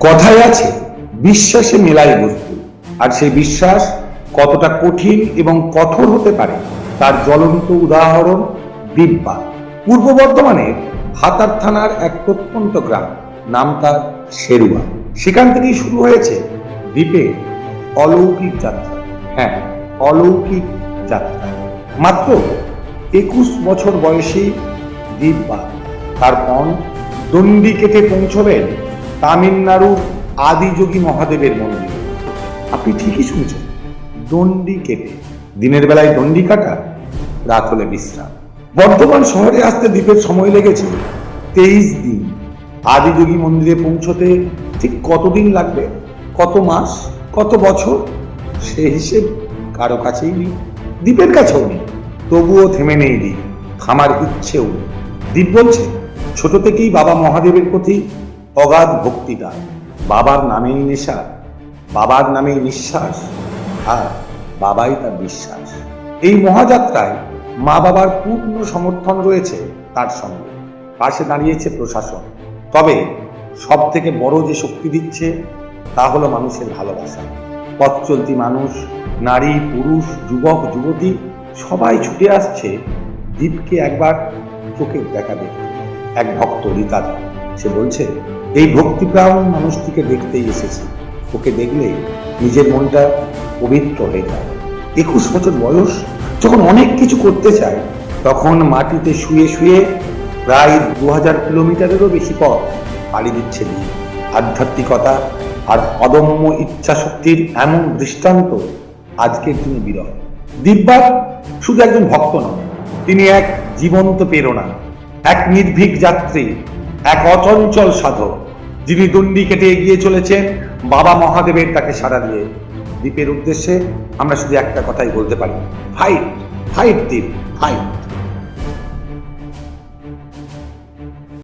কথায় আছে, বিশ্বাসে মেলায় বস্তু। আর সেই বিশ্বাস কতটা কঠিন এবং কঠোর হতে পারে, তার জ্বলন্ত উদাহরণ দিব্যা। পূর্ব বর্ধমানের হাতার থানার এক প্রত্যন্ত গ্রাম, নাম তার শেরুয়া। সেখান থেকেই শুরু হয়েছে দ্বীপে অলৌকিক যাত্রা। হ্যাঁ অলৌকিক যাত্রা। মাত্র একুশ বছর বয়সী দিব্যা তার পণ দণ্ডি কেটে পৌঁছবেন তামিলনাড়ুর আদিযোগী মহাদেবের মন্দিরে। আপনি ঠিকই শুনছেন, দণ্ডি কেটে, দিনের বেলায় দণ্ডি কাটা, রাত হলে বিশ্রাম। বর্ধমান শহরে আসতে দ্বীপের সময় লেগেছে তেইশ দিন। আদিযোগী মন্দিরে পৌঁছতে ঠিক কতদিন লাগবে, কত মাস, কত বছর, সে হিসেব কারও কাছেই নেই, দ্বীপের কাছেও নেই। তবুও থেমে নেই দ্বীপ, থামার ইচ্ছেও দ্বীপ বলছে, ছোট থেকেই বাবা মহাদেবের প্রতি অগাধ ভক্তি তার বাবার নামেই নেশা বাবার নামেই নিঃশ্বাস, আর বাবাই তার বিশ্বাস। এই মহাযাত্রায় মা বাবার পূর্ণ সমর্থন রয়েছে তার সঙ্গে। পাশে দাঁড়িয়েছে প্রশাসন। তবে সব থেকে বড় যে শক্তি দিচ্ছে, তা হলো মানুষের ভালোবাসা। পথ চলতি মানুষ, নারী, পুরুষ, যুবক, যুবতী, সবাই ছুটে আসছে দ্বীপকে একবার চোখে দেখা দেখতে। এক ভক্ত রীতা। সে বলছে, এই ভক্তিপ্রাণ মানুষটিকে দেখতেই এসেছি। ওকে দেখলে নিজের মনটা পবিত্র হয়ে যায়। একুশ বছর বয়স, যখন অনেক কিছু করতে চায়, তখন মাটিতে শুয়ে শুয়ে প্রায় দু হাজার কিলোমিটারেরও বেশি পথ পাড়ি দিচ্ছে দ্বীপ আধ্যাত্মিকতা আর অদম্য ইচ্ছাশক্তির এমন দৃষ্টান্ত আজকের দিনে বিরল। দিব্যা শুধু একজন ভক্ত নন, তিনি এক জীবন্ত প্রেরণা, এক নির্ভীক যাত্রী। এক অচঞ্চল সাধক। যিনি দণ্ডি কেটে এগিয়ে চলেছেন, বাবা মহাদেবের তাকে সাড়া দিয়ে। দ্বীপের উদ্দেশ্যে আমরা শুধু একটা কথাই বলতে পারি। ফাইট ফাইট দ্বীপ, ফাইট।